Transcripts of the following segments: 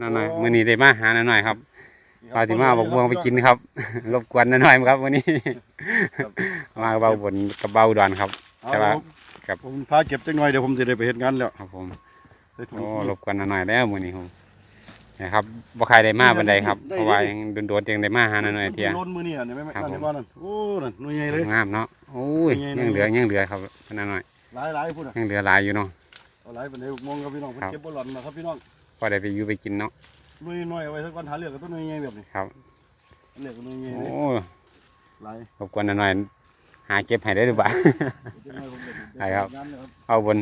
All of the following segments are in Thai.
น้าหน่อยมื้อนี้ได้มาหาน้าหน่อยครับปาติมาบอกบวงไปกินครับ รบกวนน้าหน่อยครับวันนี้ครับมากับเบาบนกับเบาอุดอนครับแต่ว่าครับผมพาเก็บจังหน่อยเดี๋ยวผมจะได้ไปเฮ็ดงานแล้วครับผมใส่ถุงโอ้รบกวนน้าหน่อยแล้วมื้อนี้ผมนะครับบ่ใครได้มาบันไดครับเพราะว่ายังโดนๆยังได้มาหาน้าหน่อยเที่ยล้นมือนี่อะเนี่ยไม่ไม่ครับนั่นผมเห็นว่านั่นโอ้นั่นหน่วยใหญ่เลยงามเนาะโอ้ยเป็นไงยังเหลือยังเหลือครับน้าหน่อยหลายหลายพูดอะยังเหลือหลายอยู่เนาะเอาหลายเป็นเดี๋ยวมองครับพี่น้องเพิ่นครับเก็บบ่หล่อนนะครับพี่น้อง พอได้ไปอยู่ไปกินเนาะหน่วยน้อยเอาไว้สักวันหาเลือกกับต้นหน่วยใหญ่แบบนี้ครับเลือกกับหน่วยใหญ่โอ้เลยหลายรบกวนน้าหน่อยหาเก็บให้ได้หรือเปล่าจังหน่อยผมจะได้ครับงานเลยครับ เอาบน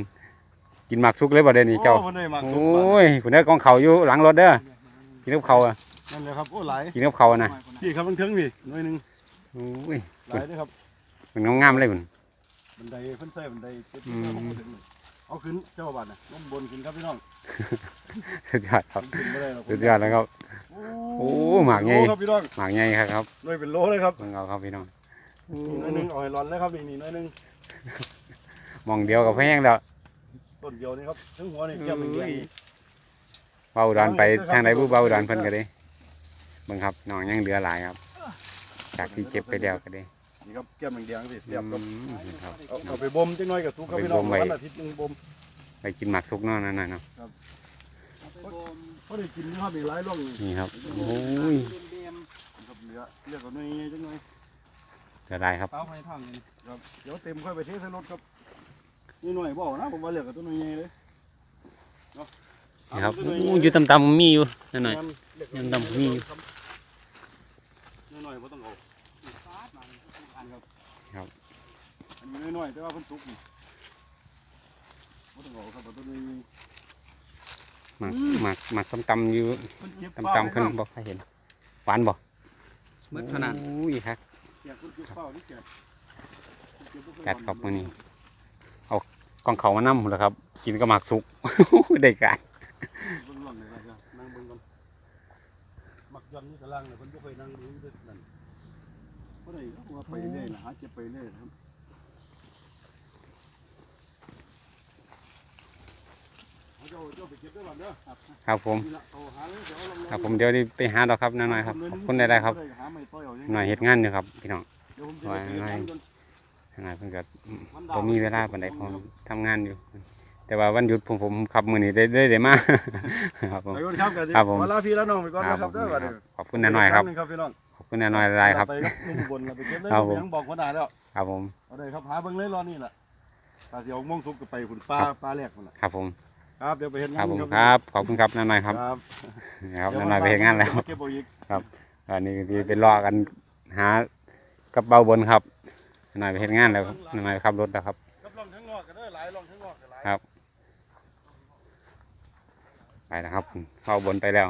กินหมักซุกเลยบ่เดี๋ยวนี้เจ้าโอ้พิ่นได้มากโอ้ยคุณเด้อกองเขาอยู่หลังรถเด้อกินกับเขาวอะนั่นเลยครับโอ้หลายกินกับเขาวอะนะพี่ครับมันเทิงพี่หน่วยหนึงโอ้ยหลายเด้อครับมันงามๆเลยคุณบันไดเพิ่นใส่บันไดเจ็ดอืสิบมเก้าผมบ่ถึง เลยเอาขึ้นเจ้าบ้านน่ะลงบนขึ้นครับพี่น้องสุดยอดครับขึ้นบ่ได้หรอกสุดยอดแล้วครับ โอ้หมากใหญ่โลครับพี่น้องหมากใหญ่ครับครับหน่วยเป็นโลเลยครับเบิ่งเอาครับพี่น้องนี่หน่อยหนึงเอาให้ร้อนเลยครับนี่นี่หน่อยหนึงมองเดียวกับแพงแล้วต้นเดียวนี่ครับถึงหัวนี่แก้มแดงๆเบาดอนไปทางใดผู้เบาดอนเพิ่นก็ได้เบิ่งครับน้องยังเหลือหลายครับ จากที่เก็บไปแล้วก็ได้ นี่ครับแก้มแดงๆสิอืเรียบครับมครับ เอาเอาไปบ่มจังหน่อยกับทุกครับพี่น้องเอาไปบ่มไว้ วันอาทิตย์หนึงบ่มไปกินหมักซุกเนาะนั่นน่ะเนาะพอได้กินนี่ครับอีกหลายร่องนี่นี่ครับโอ้ยครับเหลือเรียกเอาหน่อยจังหน่อยเหลือหลายครับ เป้าไฟทองนี่ครับเดี๋ยวเต็มค่อยไปเทใส่รถครับนี่หน่อยบอกนะผมว่าเรียกกับตัวหน่อยใหญ่เลยเนาะนี่ครับตัวหน่อยโอ้ใหญ่อยู่ต่ำๆมีอยู่นั่นหน่อยเรีกยังดำมีอยู่หน่อยๆบ่ต้องเอา ฟาดมาทุกอันครับ อันนี้น้อยๆแต่ว่าเพิ่นสุกนี่บ่ต้องเอาครับเอาตัวหน่อยใหญ่หมักหมักหมักต่ำๆอยู่เพิ่นเก็บต่ำๆเพิ่นบ่ค่อยเห็นหวานบ่มืดขนาดโอ้ยครับแกะเพิ่นเก็บเป้านี่แกะเก็บบ่เคยจัดครับมื้อนี้เอากองเขามานำแล้วครับ กินก็หมักสุก ได้การเบิ่งหล่อนเลยครับนั่งเบิ่งก่อนมักยันนี่กำลังเนี่ยเพิ่นบ่เคยนั่งดูด้วยนั่น บ่ได้ครับว่าไปเรื่อยนะหาเก็บไปเรื่อยนะครับเอาเจ้าเจ้าไปเก็บด้วยก่อนเด้อครับครับผมนี่ล่ะเอาหาเลยเดี๋ยวเอาลงๆครับผมเดี๋ยวนี้ไปหาดอกครับน้อยๆครับขอบคุณได้ๆครับหาไม่ต้อยเอาหน่อยเฮ็ดงานอยู่ครับ พี่น้องเดี๋ยวผมจะไปเฮ็ดงานก่อนหน่อยเพิ่นก็มันบ่มีเวลาปานใดผมทำงานอยู่ แต่ว่าวันหยุดผมผมขับมื้อนี้ได้ได้ได้มาครับผมไปก่อนครับกันสิครับผมขอลาพี่แล้วน้องไปก่อนครันะบครับเด้อผมบัดนี้ขอบคุณน้อยๆครับครับพี่น้อง ขอบคุณน้อยๆหลายๆครับ ไปครับนุ่มบนเราไปเก็บเลยครับผผมมยังบอกคนได้แล้วครับผม เอาเลยครับหาเบิ่งเลยรอนี่แหละตาเสียวม่วงทุกก็ไปคุณป้าครับ ป้าแรกคนน่ะครับผม ครับเดี๋ยวไปเฮ็ดคงารันบผมครับครับ ขอบคุณครับน้อยๆครับครับครับน้อยๆไปเฮ็ดงานแล้ว เก็บเอาอีกอันนี้ก็สิไปรอกันหากับเบาบนครับน้อยๆไปเฮ็ดงานแล้วน้อยๆขับรถแล้วครับกับลองทั้งนอกก็ได้หลายลองทั้งนอกก็หลาย ครับ ไปแล้วครับเบาบนไปแล้ว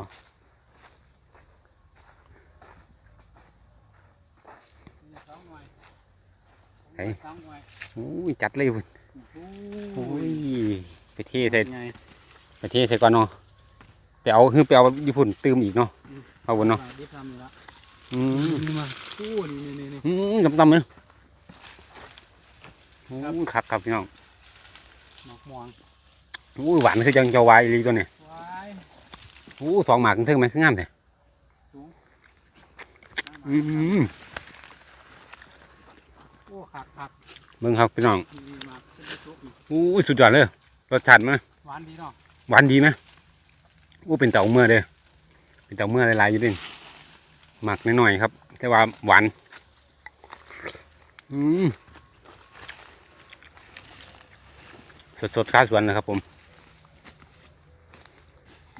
สองหน่วย เฮ้ยสองหน่วยอุ้ยจัดเลยพุ่นโอ้อุ้ยยไปเทใส่ไงไปเทใส่ก่อนเนาะไปเอาคือไปเอาญี่ปุ่นตืมอีกเนาะเอาบนเนาะดิทำอยู่ละอืมนี่มาโอ้นี่นี่นี่อืมตำตำๆเลยโอ้ยคักครับพี่น้องหมอกม่วงอู้หวานคือจังเจ้าวายอีหลีตัวนี้วายอู้สองหมากถึงไหมคืองามแท้สูงอืม โอ้ขักขักเบิ่งครับพี่น้องดีมากเป็นซุปนี่อู้สุดยอดเลยรสชาติมันหวานดีเนาะหวานดีไหมอู้เป็นเต่าเมื่อเด้อเป็นเต่าเมื่อหลายๆอยู่เดิหมักน้อยๆครับ แต่ว่าหวานอืมสดๆข้าสวนนะครับ ผม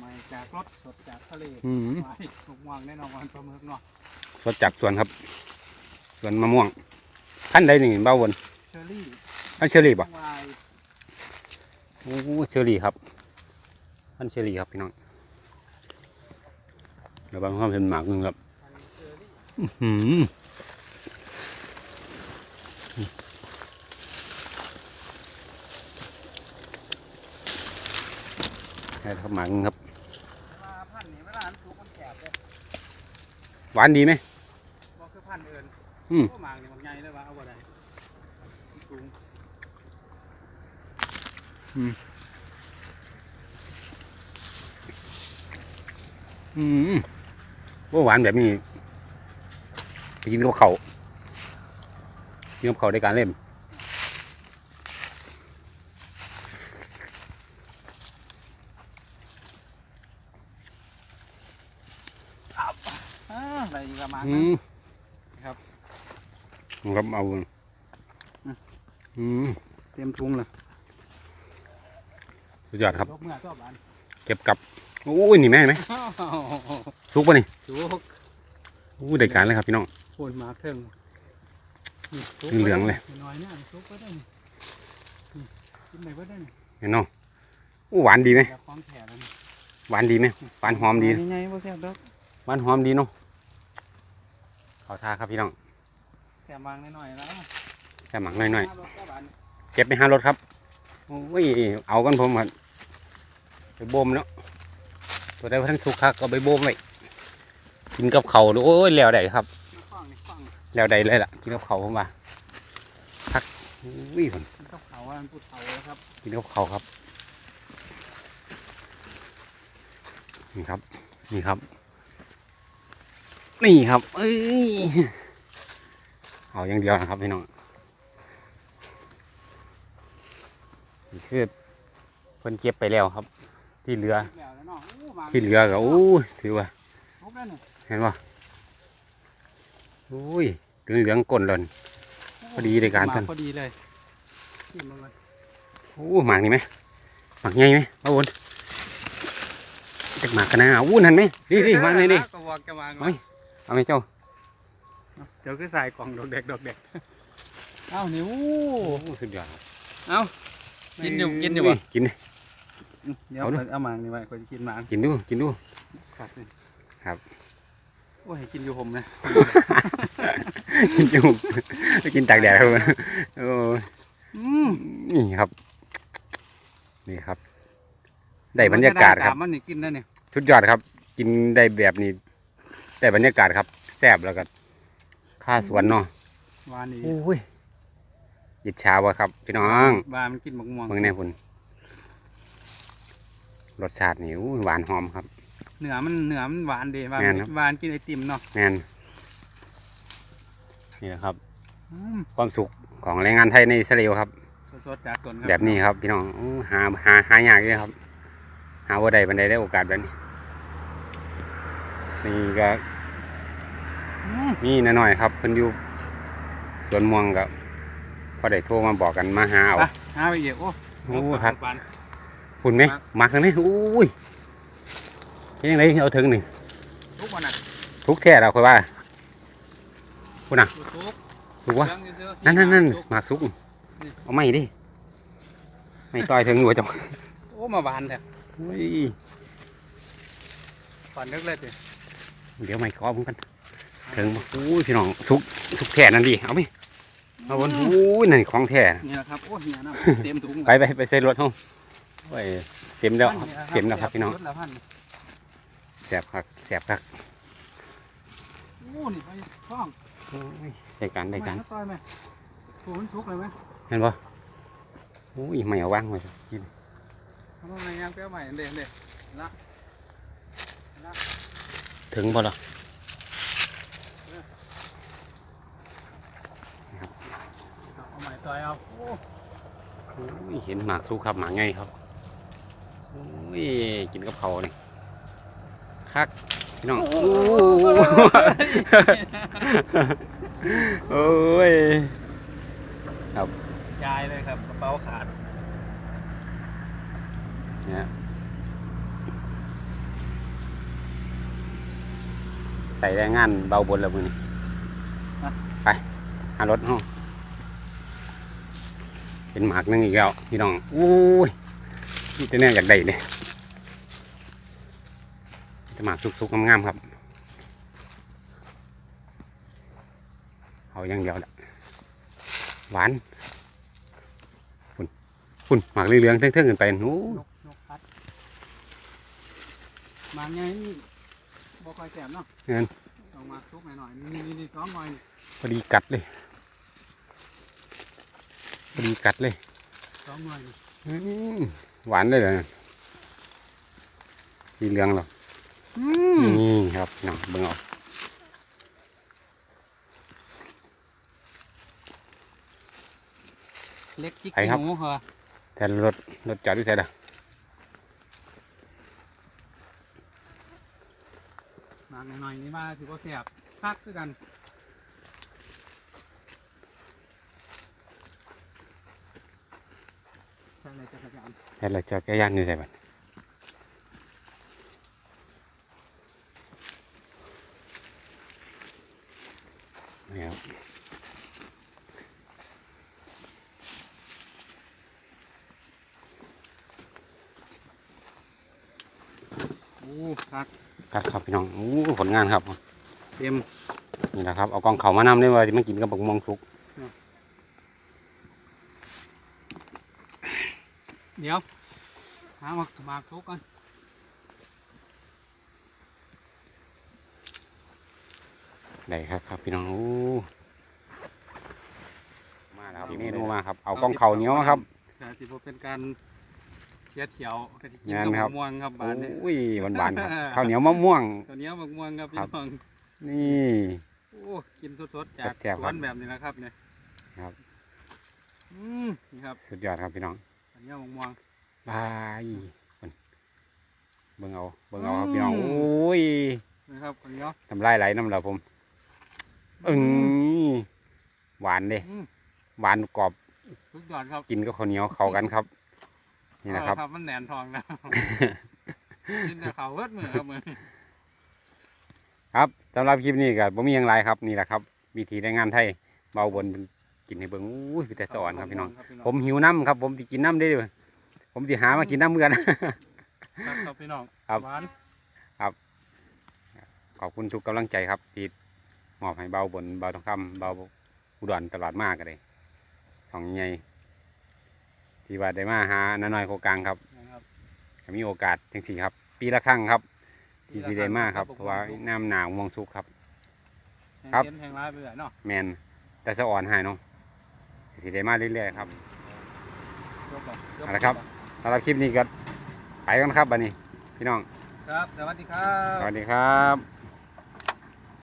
มาจากรถสดจากทะเลอืมวายหมอกม่วงแน่นอนวันปลาหมึกเนาะสดจากสวนครับสวนมะม่วง ขั้นใดนี่เบ้าวนเชอรี่ขั้นเชอรี่ป่ะวายโอ้เชอรี่ครับขั้นเชอรี่ครับพี่น้องเดี๋ยวบางความเห็นหมากหนึงครับอันนี้เชอรี่อื้อหือใช่ครับหมากหนึงครับเวลาพันธุ์นี่เวลาอันสูงมันแคบเลยหวานดีไหมบ่คือพันธุ์อื่น อืมโหมากนี่มันใหญ่เลยว่าเอาบ่ได้สูงออืมว่าหวานแบบนี้ไปกินกับเขาวกินกับเขาวในการเล่นอ่าอะไรอีกประมาณอืนั้นมครับค รับเอาอืมอืมเต็มทุงเลยสุดยอดครับยกเมื่อชอบอันเก็บกับโอ้ยนี่แม่เห็นไหมซุกปะนี่สุกอู้ได้การเลยครับพี่น้องโคนมาเทิงนี่สุกเหลืองๆเลยน้อยๆเนี่ยซุกก็ได้นี่นี่กินไหนก็ได้นี่เห็นน้องอู้หวานดีไหมแบบของแถมเลยนี่หวานดีไหมหวานหอมดียังไงบ่แซ่บดอกหวานหอมดีเนาะขอทาครับพี่น้อง แซ่บวางหน่อยๆแล้วแค่หมักหน่อยรถก็บานๆเก็บไปห้ารถครับโอ้ยเอากันผมครับไปบ่มเนาะตัวได้พันสุกคักก็ไปบ่มไว้กินกับเขาวโอ้ยแล้วได้ครับนี่ฟังนี่ฟังแล้วได้เลยล่ะกินกับเขาวผมว่าคักอุ้ยผมมันก็เขาอันพูดเขาแล้วครับกินกับเขาวครับนี่ครับ นี่ครับ นี่ครับ เอ้ย เอาอย่างเดียวนะครับพี่น้องนี่คือเพิ่นเก็บไปแล้วครับ ที่เหลือแล้วแล้วเนาะอู้มาที่เหลือก็อู้ยถือว่าทุกแล้วนี่เห็นป่ะอุ้ยเหลืองเหลืองๆก้นเลยพอดีในการมท่านพอดีเลยกินมันเลยโอ้หมากนี่ไหมหมากใหญ่ไหมป้าวนจักหมากกันนะอู้นั่นไหมนี่นี่หมากนี่นี่ก็วางจะวางเฮ้ยเอาไหมเจ้า เดี๋ยวคือใส่กล่องดอกเด็กดอกเด็กเอ้านี่อู้โอ้สุดยอดครับเอ้ากินอยู่กินอยู่อุ้บ่กินดิเดี๋ยวเอาดูเอามานี่ไว้คนกินหมากินดูกินดูครับนี่ครับโอ้ยกินอยู่ผมนะกินจมูกกินตากแดดครับโอ้อืมนี่ครับ นี่ครับ ได้บรรยากาศครับมันนี่กินได้เนี่ยสุดยอดครับ กินได้แบบนี้ได้บรรยากาศครับแซ่บแล้วก็ ค่าสวนเนาะวานนี่โอ้ยยิดชาวะครับ พี่น้องวานมันกินหมกม่วงเมืองแน่คุณรสชาตินี่อู้หวานหอมครับเนื้อมันเนื้อมันหวานดีวานแม่นครับหวานกินไอติมเนาะแมนนี่แหละครับอืมความสุขของแรงงานไทยในอิสราเอลครับสดๆจากต้นครัแบบนี้ครับ พี่น้องอู้หาหาหายากเลยครับ หาว่าใดบันไดได้โอกาสแบบนี้นี่ก็ อืมมีนหน่อยๆครับเพิ่นอยู่สวนม่วงกับพอได้โทรมาบอกกันมาหาเอาไปหาไปอีกโอ้โอ้ครับหวานคุณไหมมาข้างนี้อุ้ยเป็นยังไงเอาถึงนี่ทุกวันน่ะทุกแท้เราค่อยว่าคุณน่ะทุกถูกวะเรื่องเยอะๆนั่นนั่นนั่นทุกหมากสุกเอาไม่ดิไม่ต่อยถึงหัวจังโอ้มาหวานแท้โอ้ยหวานเล็กเลยสิเดี๋ยวไม่กรอบเหมือนกัน ถึงบ่อุ้ยพี่น้องสุกสุกแท้นั่นดิเอาไหมเอาบนอุ้ยนั่นของแท้นี่แหละครับโอ้เหียน้ำเต็มถุงไปไปไปใส่รถห้องไปเต็มแล้วครับเต็มแล้วครับพี่น้องรถละพันแสบครับแสบครับโอ้นี่ไปช่องโอ้ยได้การได้การม่ต่อยไหมถูมันทุกเลยไหมเห็นปะอุ้ยไม่เอาว่างไว้กินทำอะไรยังเปรี้ยวใหม่เด็ดเด็ดถึงบ่ล่ะเอาใหม่ต่ อยเอาโอ้อุ้ยเห็นหมากสู้ครับหมากไงครับอุ้ยกินกับเขาวนี่คักพี่น้องโอ้โอ้ยยายเลยครับกระเป๋าขาดเนี่ยใส่แรงงานเบาบนแล้วมือนี่ไปหารถห้อง เห็นหมากหนึงอีกแล้วพี่น้องอุ้ยนี่จะเนี่ยอยากได้เนี่ยจะหมากสุกๆงามๆครับเอาอย่างเดียวละหวานคุณคุณหมากเหลืองๆเท่งๆขึ้นไปนู้นกนกพัดมาไงนี่บ่ค่อยแสบเนาะเงินเอามาทุกหน่อยๆนี่นี่นี่สองหน่อยนี่พอดีกัดเลยพ อดีกัดเลยสองหน่อยนี่อืมหวานเลยเหรอสีเหลืองเหรออืมนี่ครับพี่น้องเบิ่งเอาเล็กจิกไปครับหนูเหรอแทนรถรถจอดอยู่ไสล่ะมากหน่อยๆนี่มาถือว่าเสียบคักคือกัน ใช่เลยจักรยานแทนรถจอดจักรยานอยู่ไสบัดนี่ครับโอ้คักครับครับพี่น้องโอ้ผลงานครับ เต็มนี่แหละครับ เอากองเขามานำได้ว่าจะมากินกับบักม่วงสุก เดี๋ยว หาหมากหมากทุกกันได้ครับครับพี่น้องโอ้มาแล้วครับเมนูมาครับ เอากองเขาเหนียวมาครับแต่ที่พเป็นการเสียเถียวก็จะกินงานกับครับมะม่วงครับบานนี้โอ้ยหวานๆครับข้าวเหนียวมะม่วงตัวเหนี้ยวมะม่วงครับพี่ครับน้องนี่โอ้กินสดๆจากแซ่บสๆครัวบนแบบนี้นะครับเนี่ยครับอืมนี่ครับสุดยอดครับพี่น้อง ตัวเหนี้ยวมะม่วงบายเบิ่งเบิ่งเอาเบิ่งเอาครับอืมพี่น้องโอ้ยนะครับตัวเหนี้ยวทำลายไหลน้ำเราผมอึ้งหวานเด้อืมหวานกรอบสุดยอดครับกินกับข้าวเหนียวเข้ากันครับ นี่นะครับเอามันแหนนทองแล้วกินแต่เขาวเวิร์ดมือครับมือครับสำหรับคลิปนี้ก็บ่มีอย่างไรครับนี่แหละครับ วิธีแรงงานไทยเบาบนเป็น กินให้เบิ่งอุ้ยพี่แต่สอนครับพี่น้อง ผมหิวน้ำครับ ผมสิกินน้ำได้ด้วยผมสิหามากินน้ำเหมือนกันครับครับพี่น้องครับ หวานขอบคุณทุกกำลังใจครับที่มอบให้เบาบนเบาทองคำเบาอุดรตลอดมากเลยสองใหญ่ที่ว่าได้มาหาน้าน้อยโคกลางครับนะครับก็มีโอกาสจังสี่ครับ ปีละครั้งครับ ที่ที่ได้มาครับปีละครั้งครับเพราะว่าน้ำหนาวมวงสุกครับแห่งครับเย็นแห่งร้ายไปเลยเนาะ แมนแต่สะอ่อนใหายเนาะ ที่ได้มาเรื่อยๆครับยกก่อนยกเอาละครับสำหรับคลิปนี้ก็ไปกันครับบัดนี้ พี่น้อง ครับ สวัสดีครัสบวัสดีครับ